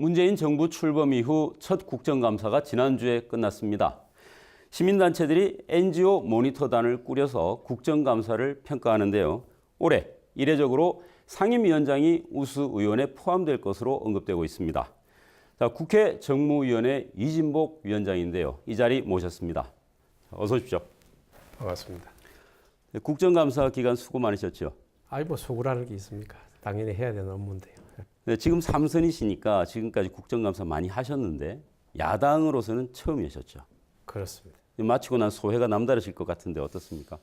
문재인 정부 출범 이후 첫 국정감사가 지난주에 끝났습니다. 시민단체들이 NGO 모니터단을 꾸려서 국정감사를 평가하는데요. 올해 이례적으로 상임위원장이 우수 의원에 포함될 것으로 언급되고 있습니다. 자, 국회 정무위원회 이진복 위원장인데요. 이 자리 모셨습니다. 어서 오십시오. 반갑습니다. 네, 국정감사 기간 수고 많으셨죠? 아이 뭐 수고라는 게 있습니까? 당연히 해야 되는 업무인데요. 네, 지금 삼선이시니까 지금까지 국정감사 많이 하셨는데 야당으로서는 처음이셨죠. 그렇습니다. 마치고 난 소회가 남다르실 것 같은데 어떻습니까?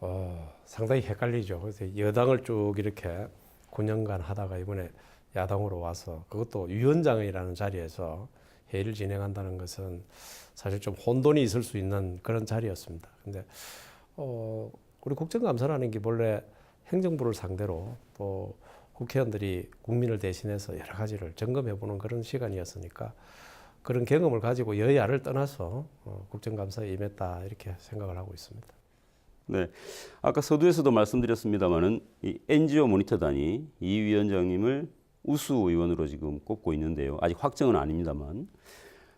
어, 상당히 헷갈리죠. 그래서 여당을 쭉 이렇게 9년간 하다가 이번에 야당으로 와서 그것도 위원장이라는 자리에서 회의를 진행한다는 것은 사실 좀 혼돈이 있을 수 있는 그런 자리였습니다. 근데 어, 우리 국정감사라는 게 원래 행정부를 상대로 또 국회의원들이 국민을 대신해서 여러 가지를 점검해 보는 그런 시간이었으니까 그런 경험을 가지고 여야를 떠나서 어, 국정감사에 임했다 이렇게 생각을 하고 있습니다. 네, 아까 서두에서도 말씀드렸습니다만은 이 NGO 모니터단이 이 위원장님을 우수 의원으로 지금 꼽고 있는데요. 아직 확정은 아닙니다만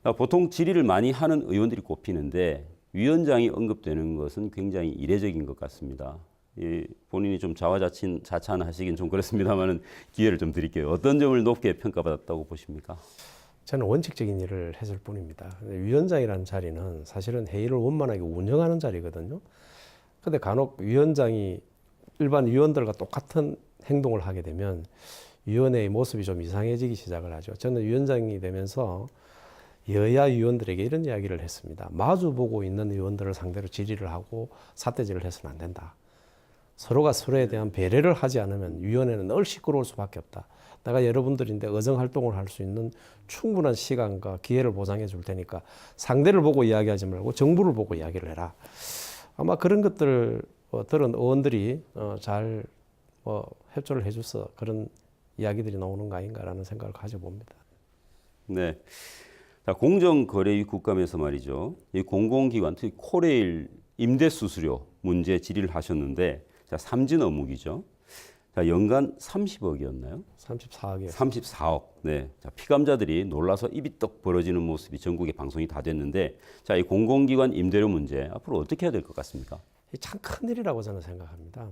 아, 보통 질의를 많이 하는 의원들이 꼽히는데 위원장이 언급되는 것은 굉장히 이례적인 것 같습니다. 이 본인이 좀 자화자찬 자찬하시긴 좀 그렇습니다만은 기회를 좀 드릴게요. 어떤 점을 높게 평가받았다고 보십니까? 저는 원칙적인 일을 했을 뿐입니다. 위원장이라는 자리는 사실은 회의를 원만하게 운영하는 자리거든요. 근데 간혹 위원장이 일반 위원들과 똑같은 행동을 하게 되면 위원회의 모습이 좀 이상해지기 시작을 하죠. 저는 위원장이 되면서 여야 위원들에게 이런 이야기를 했습니다. 마주 보고 있는 의원들을 상대로 질의를 하고 사태질을 해서는 안 된다. 서로가 서로에 대한 배려를 하지 않으면 위원회는 늘 시끄러울 수밖에 없다. 내가 여러분들인데 의정 활동을 할 수 있는 충분한 시간과 기회를 보장해 줄 테니까 상대를 보고 이야기하지 말고 정부를 보고 이야기를 해라. 아마 그런 것들을 어, 들은 의원들이 어, 잘 어, 협조를 해줘서 그런 이야기들이 나오는 거 아닌가라는 생각을 가져봅니다. 네. 자, 공정거래위 국감에서 말이죠. 이 공공기관, 특히 코레일 임대 수수료 문제 질의를 하셨는데, 자, 삼진 어묵이죠. 자, 연간 30억이었나요? 34억이요. 34억. 네. 자, 피감자들이 놀라서 입이 떡 벌어지는 모습이 전국에 방송이 다 됐는데, 자, 이 공공기관 임대료 문제 앞으로 어떻게 해야 될 것 같습니까? 참 큰일이라고 저는 생각합니다.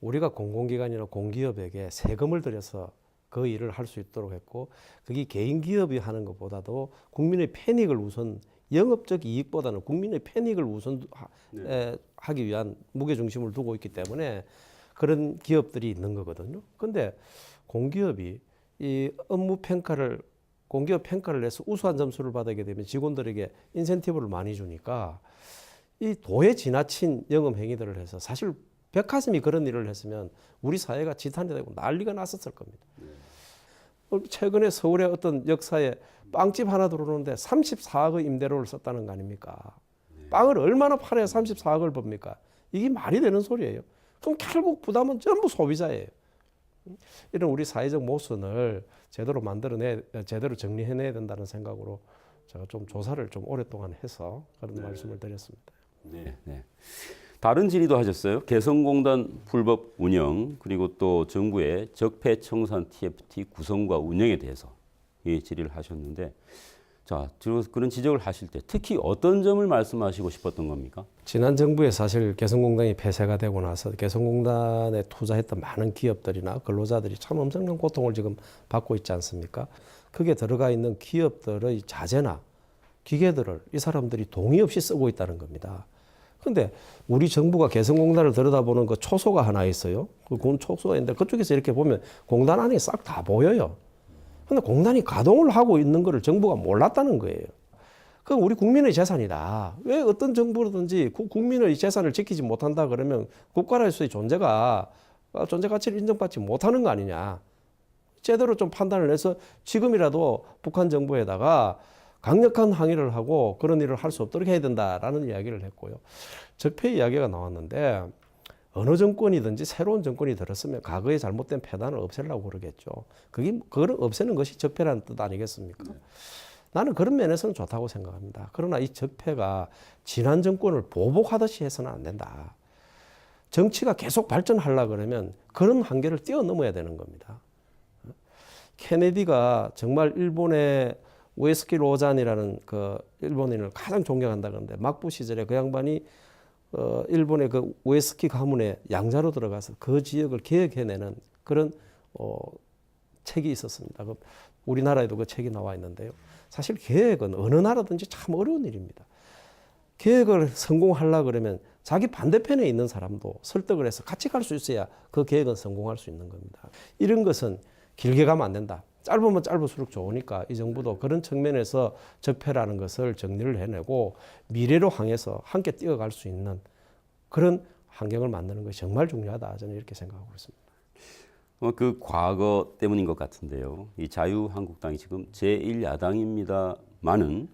우리가 공공기관이나 공기업에게 세금을 들여서 그 일을 할 수 있도록 했고 그게 개인 기업이 하는 것보다도 국민의 편익을 우선 영업적 이익보다는 국민의 편익을 우선 하, 에, 하기 위한 무게 중심을 두고 있기 때문에 그런 기업들이 있는 거거든요. 근데 공기업이 이 업무 평가를 공기업 평가를 내서 우수한 점수를 받게 되면 직원들에게 인센티브를 많이 주니까 이 도에 지나친 영업 행위들을 해서 사실 백화점이 그런 일을 했으면 우리 사회가 지탄이 되고 난리가 났었을 겁니다. 어, 최근에 서울의 어떤 역사에 빵집 하나 들어오는데 34억의 임대료를 썼다는 거 아닙니까? 빵을 얼마나 팔아야 34억을 법니까? 이게 말이 되는 소리예요. 그럼 결국 부담은 전부 소비자예요. 이런 우리 사회적 모순을 제대로 만들어내, 제대로 정리해내야 된다는 생각으로 제가 좀 조사를 좀 오랫동안 해서 그런 말씀을 드렸습니다. 네. 네. 다른 질의도 하셨어요. 개성공단 불법 운영 그리고 또 정부의 적폐 청산 TFT 구성과 운영에 대해서 이 질의를 하셨는데 자 그런 지적을 하실 때 특히 어떤 점을 말씀하시고 싶었던 겁니까? 지난 정부에 사실 개성공단이 폐쇄가 되고 나서 개성공단에 투자했던 많은 기업들이나 근로자들이 참 엄청난 고통을 지금 받고 있지 않습니까? 거기에 들어가 있는 기업들의 자재나 기계들을 이 사람들이 동의 없이 쓰고 있다는 겁니다. 근데 우리 정부가 개성공단을 들여다보는 그 초소가 하나 있어요. 그군 초소가 있는데 그쪽에서 이렇게 보면 공단 안에 싹 다 보여요. 근데 공단이 가동을 하고 있는 거를 정부가 몰랐다는 거예요. 그 우리 국민의 재산이다. 왜 어떤 정부라든지 구- 국민의 재산을 지키지 못한다 그러면 국가로서의 존재가 어, 존재 가치를 인정받지 못하는 거 아니냐. 제대로 좀 판단을 해서 지금이라도 북한 정부에다가 강력한 항의를 하고 그런 일을 할 수 없도록 해야 된다라는 이야기를 했고요. 적폐 이야기가 나왔는데 어느 정권이든지 새로운 정권이 들었으면 과거의 잘못된 폐단을 없애려고 그러겠죠. 그게 그걸 없애는 것이 적폐라는 뜻 아니겠습니까? 나는 그런 면에서는 좋다고 생각합니다. 그러나 이 적폐가 지난 정권을 보복하듯이 해서는 안 된다. 정치가 계속 발전하려 그러면 그런 한계를 뛰어넘어야 되는 겁니다. 케네디가 정말 일본의 우에스키 로잔이라는 그 일본인을 가장 존경한다 그러는데 막부 시절에 그 양반이 어 일본의 그 우에스키 가문의 양자로 들어가서 그 지역을 개혁해내는 그런 어 책이 있었습니다. 그 우리나라에도 그 책이 나와 있는데요. 사실 계획은 어느 나라든지 참 어려운 일입니다. 계획을 성공하려 그러면 자기 반대편에 있는 사람도 설득을 해서 같이 갈 수 있어야 그 계획은 성공할 수 있는 겁니다. 이런 것은 길게 가면 안 된다. 짧으면 짧을수록 좋으니까 이 정부도 그런 측면에서 적폐라는 것을 정리를 해내고 미래로 향해서 함께 뛰어갈 수 있는 그런 환경을 만드는 것이 정말 중요하다. 저는 이렇게 생각하고 있습니다. 어, 그 과거 때문인 것 같은데요. 이 자유한국당이 지금 제1야당입니다 만은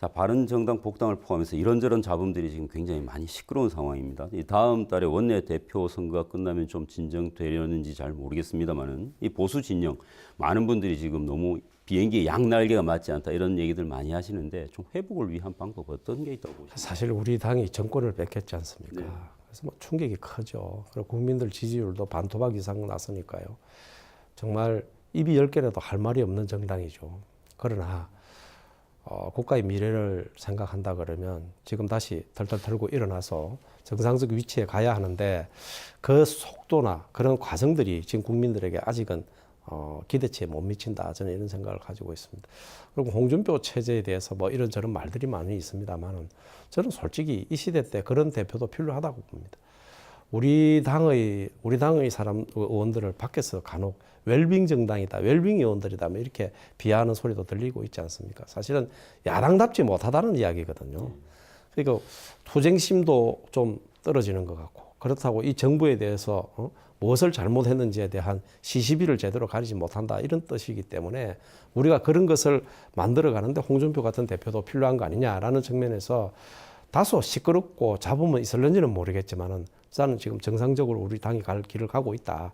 자, 바른정당 복당을 포함해서 이런저런 잡음들이 지금 굉장히 많이 시끄러운 상황입니다. 이 다음 달에 원내 대표 선거가 끝나면 좀 진정되려는지 잘 모르겠습니다만은 이 보수 진영 많은 분들이 지금 너무 비행기의 양날개가 맞지 않다 이런 얘기들 많이 하시는데 좀 회복을 위한 방법 어떤 게 있다고 보십니까? 사실 우리 당이 정권을 뺏겼지 않습니까? 그래서 뭐 충격이 크죠. 그리고 국민들 지지율도 반토막 이상 났으니까요. 정말 입이 열 개라도 할 말이 없는 정당이죠. 그러나 어, 국가의 미래를 생각한다 그러면 지금 다시 털털 털고 일어나서 정상적 위치에 가야 하는데 그 속도나 그런 과정들이 지금 국민들에게 아직은 어, 기대치에 못 미친다. 저는 이런 생각을 가지고 있습니다. 그리고 홍준표 체제에 대해서 뭐 이런저런 말들이 많이 있습니다만은 저는 솔직히 이 시대 때 그런 대표도 필요하다고 봅니다. 우리 당의 우리 당의 사람 의원들을 밖에서 간혹 웰빙 정당이다, 웰빙 의원들이다, 뭐 이렇게 비하하는 소리도 들리고 있지 않습니까? 사실은 야당답지 못하다는 이야기거든요. 그러니까 투쟁심도 좀 떨어지는 것 같고 그렇다고 이 정부에 대해서 어? 무엇을 잘못했는지에 대한 시시비를 제대로 가리지 못한다 이런 뜻이기 때문에 우리가 그런 것을 만들어 가는데 홍준표 같은 대표도 필요한 거 아니냐라는 측면에서 다소 시끄럽고 잡음은 있을는지는 모르겠지만은 저는 지금 정상적으로 우리 당이 갈 길을 가고 있다.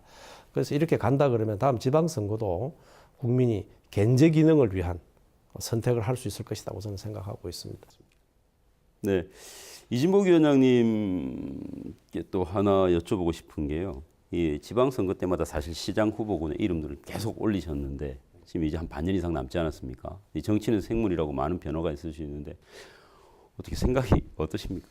그래서 이렇게 간다 그러면 다음 지방선거도 국민이 견제 기능을 위한 선택을 할 수 있을 것이라고 저는 생각하고 있습니다. 네. 이진복 위원장님께 또 하나 여쭤보고 싶은 게요. 이 지방선거 때마다 사실 시장 후보군의 이름들을 계속 올리셨는데 지금 이제 한 반년 이상 남지 않았습니까? 이 정치는 생물이라고 많은 변호가 있을 수 있는데 어떻게 생각이 어떠십니까?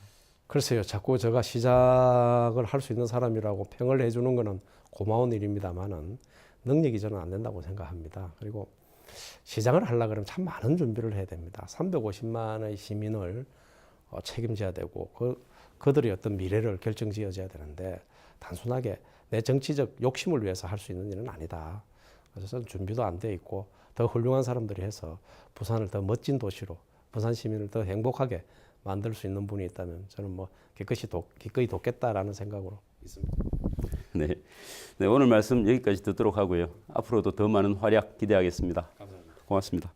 글쎄요, 자꾸 제가 시작을 할 수 있는 사람이라고 평을 해주는 거는 고마운 일입니다만은 능력이 저는 안 된다고 생각합니다. 그리고 시장을 하려 그러면 참 많은 준비를 해야 됩니다. 350만의 시민을 어, 책임져야 되고 그 그들의 어떤 미래를 결정지어줘야 되는데 단순하게 내 정치적 욕심을 위해서 할 수 있는 일은 아니다. 그래서 저는 준비도 안 돼 있고 더 훌륭한 사람들이 해서 부산을 더 멋진 도시로 부산 시민을 더 행복하게 만들 수 있는 분이 있다면 저는 뭐 기꺼이 돕, 기꺼이 돕겠다라는 생각으로 있습니다. 네. 네, 오늘 말씀 여기까지 듣도록 하고요. 앞으로도 더 많은 활약 기대하겠습니다. 감사합니다. 고맙습니다.